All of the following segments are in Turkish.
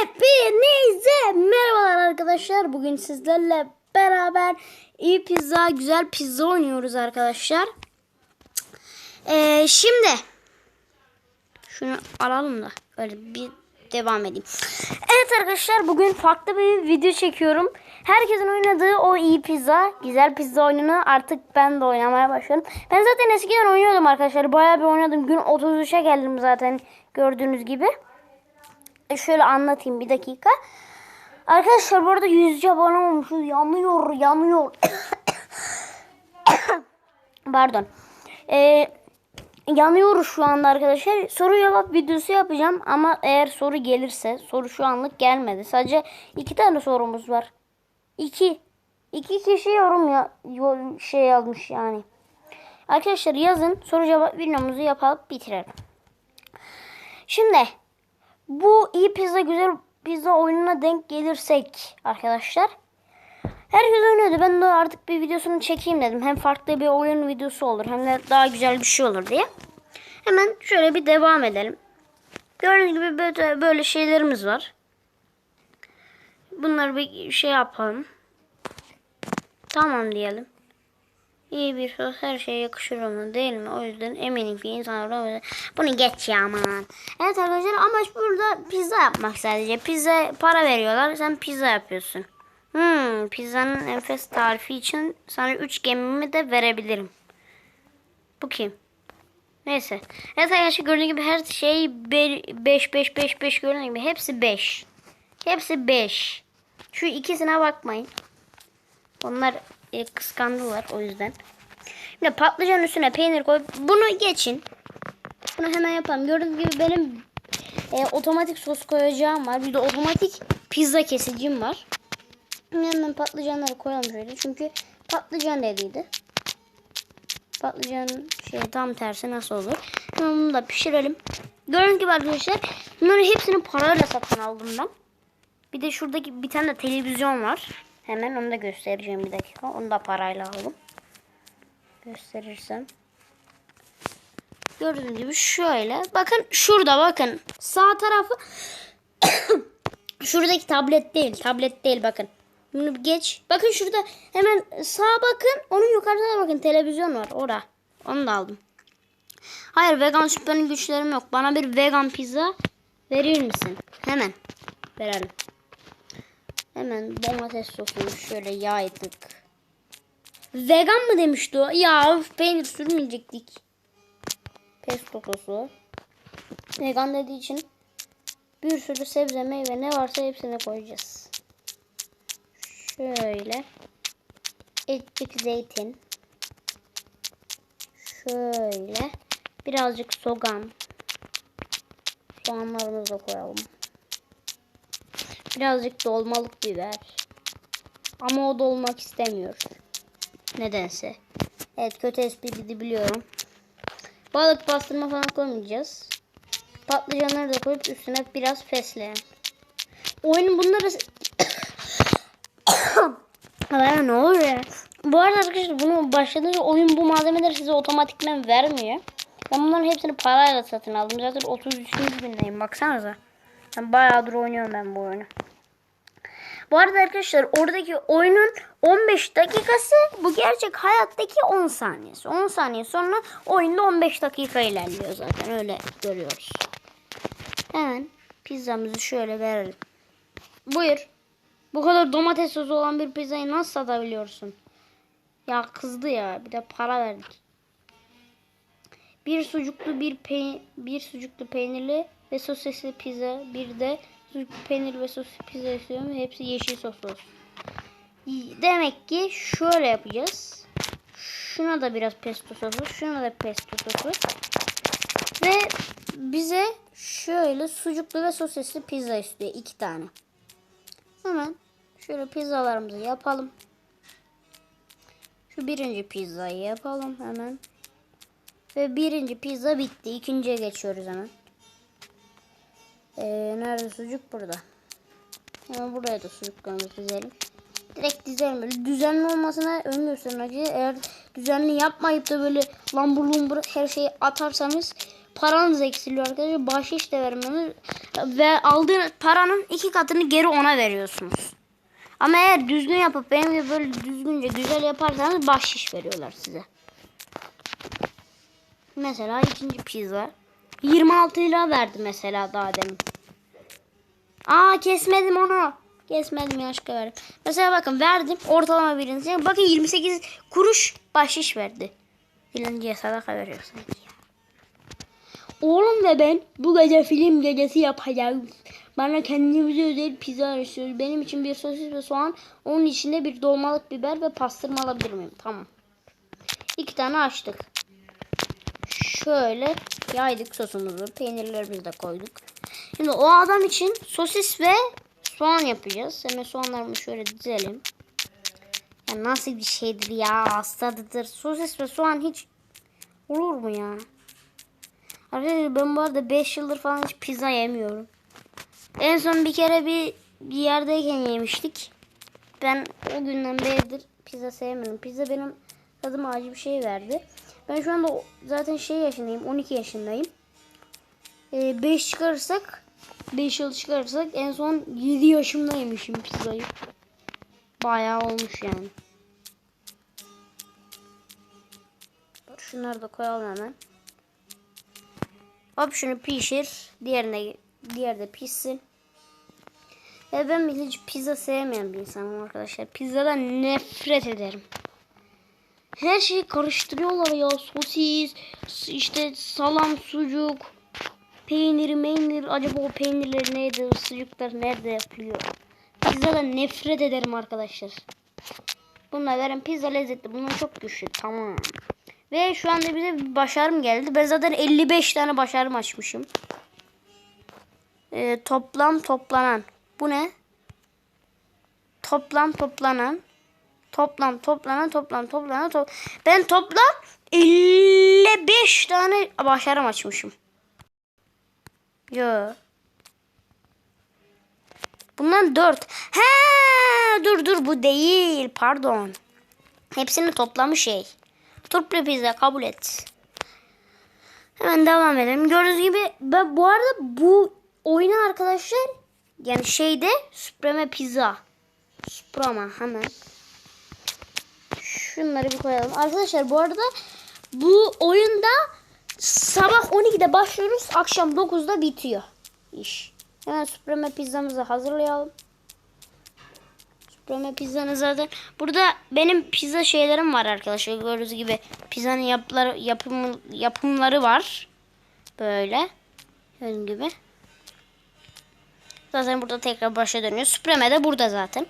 Hepinize merhabalar arkadaşlar. Bugün sizlerle beraber iyi pizza, güzel pizza oynuyoruz arkadaşlar. Ee, şimdi şunu alalım da öyle bir devam edeyim. Evet arkadaşlar bugün farklı bir video çekiyorum. Herkesin oynadığı o iyi pizza, güzel pizza oyununu artık ben de oynamaya başladım. Ben zaten eskiden oynuyordum arkadaşlar. Bayağı bir oynadım. Gün 33'e geldim zaten gördüğünüz gibi. E, şöyle anlatayım bir dakika. Arkadaşlar bu arada 100 abone olmuşuz. Yanıyor, yanıyor. Pardon. Ee, yanıyoruz şu anda arkadaşlar. Soru cevap videosu yapacağım ama eğer soru gelirse soru şu anlık gelmedi. Sadece iki tane sorumuz var. İki. İki kişi yorum ya şey yazmış yani. Arkadaşlar yazın soru cevap videomuzu yapalım bitirelim. Şimdi bu iyi pizza güzel pizza oyununa denk gelirsek arkadaşlar. Herkes oynuyordu. Ben de artık bir videosunu çekeyim dedim. Hem farklı bir oyun videosu olur hem de daha güzel bir şey olur diye. Hemen şöyle bir devam edelim. Gördüğünüz gibi böyle, böyle şeylerimiz var. Bunları bir şey yapalım. Tamam diyelim. İyi bir söz her şeye yakışır ama değil mi? O yüzden eminim ki insanlar bunu geç ya aman. Evet arkadaşlar amaç burada pizza yapmak sadece. Pizza para veriyorlar sen pizza yapıyorsun. Hmm, pizzanın enfes tarifi için sana 3 gemimi de verebilirim. Bu kim? Neyse. Evet arkadaşlar gördüğünüz gibi her şey 5 5 5 5 gördüğünüz gibi hepsi 5. Hepsi 5. Şu ikisine bakmayın. Onlar e, kıskandılar o yüzden. Şimdi patlıcan üstüne peynir koy. Bunu geçin. Bunu hemen yapalım. Gördüğünüz gibi benim e, otomatik sos koyacağım var. Bir de otomatik pizza kesicim var. Şimdi hemen patlıcanları koyalım şöyle. Çünkü patlıcan dediydi. Patlıcan şey tam tersi nasıl olur? Hemen bunu da pişirelim. Gördüğünüz gibi arkadaşlar bunların hepsini parayla satın aldım ben. Bir de şuradaki bir tane de televizyon var. Hemen onu da göstereceğim bir dakika. Onu da parayla aldım. Gösterirsem. Gördüğünüz gibi şöyle. Bakın şurada bakın. Sağ tarafı şuradaki tablet değil. Tablet değil bakın. Bunu geç. Bakın şurada hemen sağa bakın. Onun yukarıda da bakın televizyon var. Orada. Onu da aldım. Hayır vegan süperin güçlerim yok. Bana bir vegan pizza verir misin? Hemen. Verelim. Hemen domates sosunu şöyle yaydık. Vegan mı demişti o? Ya peynir sürmeyecektik. Pesto sosu. Vegan dediği için bir sürü sebze meyve ne varsa hepsine koyacağız. Şöyle. Etçik zeytin. Şöyle. Birazcık soğan. Soğanlarımızı da koyalım. Birazcık dolmalık biber. Ama o dolmak istemiyor. Nedense. Evet kötü espriydi biliyorum. Balık pastırma falan koymayacağız. Patlıcanları da koyup üstüne biraz fesleğen. Oyunun bunları... Bana ne oluyor ya? Bu arada arkadaşlar bunu başladığınca oyun bu malzemeleri size otomatikmen vermiyor. Ben bunların hepsini parayla satın aldım. Zaten 33. bindeyim baksanıza. Ben bayağıdır oynuyorum ben bu oyunu. Bu arada arkadaşlar oradaki oyunun 15 dakikası bu gerçek hayattaki 10 saniyesi. 10 saniye sonra oyunda 15 dakika ilerliyor zaten öyle görüyoruz. Hemen pizzamızı şöyle verelim. Buyur. Bu kadar domates sosu olan bir pizzayı nasıl satabiliyorsun? Ya kızdı ya bir de para verdik. Bir sucuklu bir pey bir sucuklu peynirli ve sosisli pizza, bir de peynir ve sosisli pizza istiyorum. Hepsi yeşil sos olsun. Demek ki şöyle yapacağız. Şuna da biraz pesto sosu, şuna da pesto sosu. Ve bize şöyle sucuklu ve sosisli pizza istiyor. iki tane. Hemen şöyle pizzalarımızı yapalım. Şu birinci pizzayı yapalım hemen. Ve birinci pizza bitti. İkinciye geçiyoruz hemen. Ee, nerede sucuk? Burada. Hemen buraya da sucuklarımızı dizelim. Direkt dizelim böyle. Düzenli olmasına gösterin acı. Eğer düzenli yapmayıp da böyle lambur lumbur her şeyi atarsanız paranız eksiliyor arkadaşlar. Bahşiş de vermiyorsunuz. Ve aldığınız paranın iki katını geri ona veriyorsunuz. Ama eğer düzgün yapıp benim gibi böyle düzgünce güzel yaparsanız bahşiş veriyorlar size. Mesela ikinci pizza. 26 lira verdi mesela daha demin. Aa kesmedim onu. Kesmedim yanlışlıkla verdim. Mesela bakın verdim ortalama birinci. Bakın 28 kuruş bahşiş verdi. Dilenciye sadaka veriyor sanki. Oğlum ve ben bu gece film gecesi yapacağız. Bana kendimize özel pizza istiyoruz. Benim için bir sosis ve soğan. Onun içinde bir dolmalık biber ve pastırma alabilir miyim? Tamam. İki tane açtık. Şöyle yaydık sosumuzu. Peynirlerimizi de koyduk. Şimdi o adam için sosis ve soğan yapacağız. Hemen soğanlarımı şöyle dizelim. Ya nasıl bir şeydir ya hastadır. Sosis ve soğan hiç olur mu ya? Arkadaşlar ben bu arada 5 yıldır falan hiç pizza yemiyorum. En son bir kere bir, bir yerdeyken yemiştik. Ben o günden beridir pizza sevmiyorum. Pizza benim tadıma acı bir şey verdi. Ben şu anda zaten şey yaşındayım. 12 yaşındayım. 5 çıkarırsak 5 yıl çıkarırsak en son 7 yaşımda yemişim pizzayı. Bayağı olmuş yani. Şunları da koyalım hemen. Hop şunu pişir. Diğerine diğer de pişsin. Ya ben hiç pizza sevmeyen bir insanım arkadaşlar. Pizzadan nefret ederim. Her şeyi karıştırıyorlar ya. Sosis, işte salam, sucuk, peynir, meynir. Acaba o peynirler neydi? O sucuklar nerede yapılıyor? Pizzadan nefret ederim arkadaşlar. Bunlar veren pizza lezzetli. Bunlar çok güçlü. Tamam. Ve şu anda bize bir başarım geldi. Ben zaten 55 tane başarım açmışım. Ee, toplam toplanan. Bu ne? Toplam toplanan. Toplam toplanan toplam toplanan top. Ben toplam 55 tane başarım açmışım. Yo. Bundan 4. He, dur dur bu değil. Pardon. Hepsini toplamı şey. Turplu pizza kabul et. Hemen devam edelim. Gördüğünüz gibi ben bu arada bu oyunu arkadaşlar yani şeyde Supreme Pizza. Suprema hemen. Şunları bir koyalım. Arkadaşlar bu arada bu oyunda sabah 12'de başlıyoruz. Akşam 9'da bitiyor iş. Hemen Supreme pizzamızı hazırlayalım. Supreme pizzanı zaten. Burada benim pizza şeylerim var arkadaşlar. Gördüğünüz gibi pizzanın yapıları, yapımı, yapımları var. Böyle. Gördüğünüz gibi. Zaten burada tekrar başa dönüyor. Supreme de burada zaten.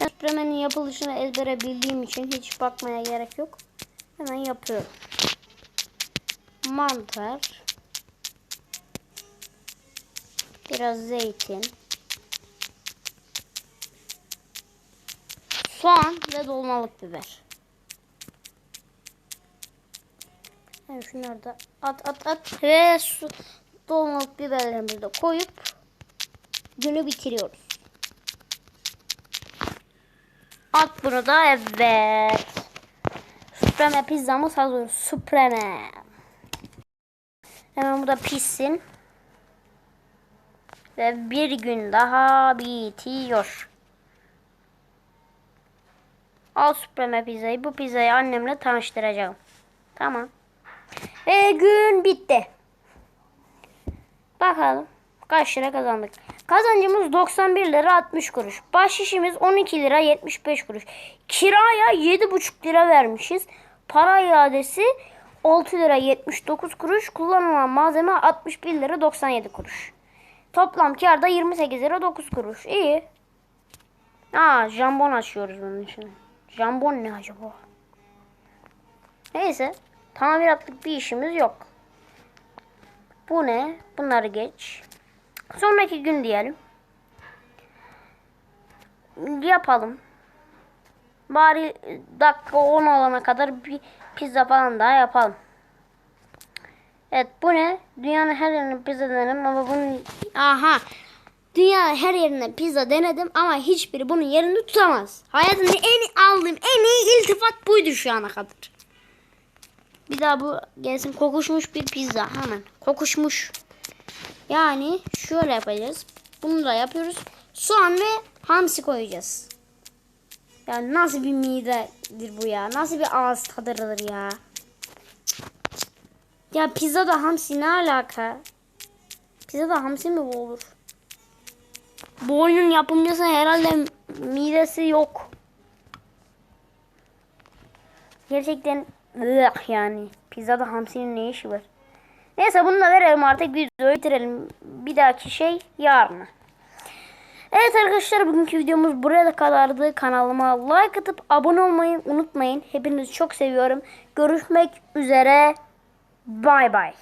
Ben Supreme'nin yapılışını ezbere bildiğim için hiç bakmaya gerek yok. Hemen yapıyorum. Mantar. Biraz zeytin. Soğan ve dolmalık biber. Evet şunları da at at at ve su, dolmalık biberlerimizi de koyup günü bitiriyoruz. At bunu da evet. Supreme pizzamız hazır. Supreme. Hemen bu da pişsin. Ve bir gün daha bitiyor. Al Supreme pizzayı. Bu pizzayı annemle tanıştıracağım. Tamam. Ve gün bitti. Bakalım kaç lira kazandık. Kazancımız 91 lira 60 kuruş. Bahşişimiz 12 lira 75 kuruş. Kiraya 7,5 lira vermişiz. Para iadesi 6 lira 79 kuruş. Kullanılan malzeme 61 lira 97 kuruş. Toplam kar da 28 lira 9 kuruş. İyi. Aa jambon açıyoruz bunun için. Jambon ne acaba? Neyse. Tamiratlık bir işimiz yok. Bu ne? Bunları geç. Sonraki gün diyelim. Yapalım. Bari dakika 10 olana kadar bir pizza falan daha yapalım. Evet bu ne? Dünyanın her yerine pizza denedim ama bunun... Aha. Dünya her yerine pizza denedim ama hiçbiri bunun yerini tutamaz. Hayatımda en aldığım en iyi iltifat buydu şu ana kadar. Bir daha bu gelsin kokuşmuş bir pizza hemen. Kokuşmuş. Yani şöyle yapacağız. Bunu da yapıyoruz. Soğan ve hamsi koyacağız. Ya nasıl bir midedir bu ya? Nasıl bir ağız tadırılır ya? Ya pizza da hamsi ne alaka? Pizza da hamsi mi bu olur? Bu oyunun yapımcısı herhalde midesi yok. Gerçekten ıh yani. Pizzada hamsinin ne işi var? Neyse bunu da verelim artık videoyu bitirelim. Bir dahaki şey yarın. Evet arkadaşlar bugünkü videomuz buraya kadardı. Kanalıma like atıp abone olmayı unutmayın. Hepinizi çok seviyorum. Görüşmek üzere. Bay bay.